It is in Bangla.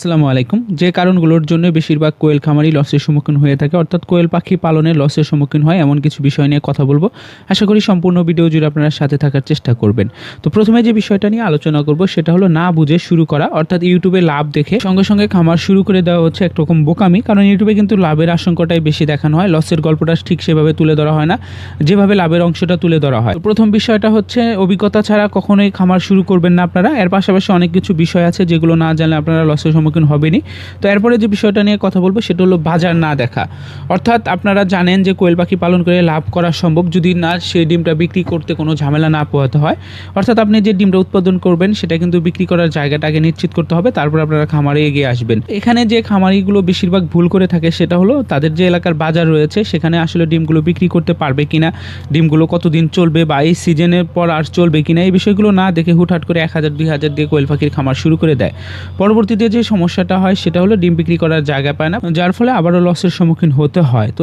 আসসালামু আলাইকুম। যে কারণগুলোর জন্য বেশিরভাগ কোয়েল খামারি লসের সম্মুখীন হয়ে থাকে, অর্থাৎ কোয়েল পাখি পালনে লসের সম্মুখীন হয়, এমন কিছু বিষয় নিয়ে কথা বলব। আশা করি সম্পূর্ণ ভিডিও জুড়ে আপনারা সাথে থাকার চেষ্টা করবেন। তো প্রথমে যে বিষয়টা নিয়ে আলোচনা করব, সেটা হলো না বুঝে শুরু করা, অর্থাৎ ইউটিউবে লাভ দেখে সঙ্গে সঙ্গে খামার শুরু করে দেওয়া হচ্ছে একরকম বোকামি, কারণ ইউটিউবে কিন্তু লাভের আশঙ্কাটাই বেশি দেখানো হয়, লসের গল্পটা ঠিক সেভাবে তুলে ধরা হয় না, যেভাবে লাভের অংশটা তুলে ধরা হয়। প্রথম বিষয়টা হচ্ছে, অভিজ্ঞতা ছাড়া কখনোই খামার শুরু করবেন না আপনারা, এর পাশাপাশি অনেক কিছু বিষয় আছে, যেগুলো না জানলে আপনারা লসের সম্মুখীন হবেনই। তো এরপরে যে বিষয়টা নিয়ে কথা বলব সেটা হলো বাজার না দেখা। অর্থাৎ আপনারা জানেন যে কোয়েল পাখি পালন করে লাভ করা সম্ভব যদি না সেই ডিমটা বিক্রি করতে কোনো ঝামেলা না পোহাতে হয়। অর্থাৎ আপনি যে ডিমটা উৎপাদন করবেন সেটা কিন্তু বিক্রি করার জায়গাটা আগে নিশ্চিত করতে হবে, তারপর আপনারা খামারে এগিয়ে আসবেন। এখানে যে খামারিগুলো বেশিরভাগ ভুল করে থাকে সেটা হলো তাদের যে এলাকার বাজার রয়েছে, সেখানে আসলে ডিমগুলো বিক্রি করতে পারবে কিনা, ডিমগুলো কতদিন চলবে বা এই সিজনের পর আর চলবে কিনা, এই বিষয়গুলো না দেখে হুটহাট করে এক হাজার, দুই হাজার দিয়ে কোয়েল পাখির খামার শুরু করে দেয়। পরবর্তীতে যে সমস্যাটা হয়, সেটা হলো ডিম বিক্রি করার জায়গা পায় না, যার ফলে আবারও লসের সম্মুখীন হতে হয়। তো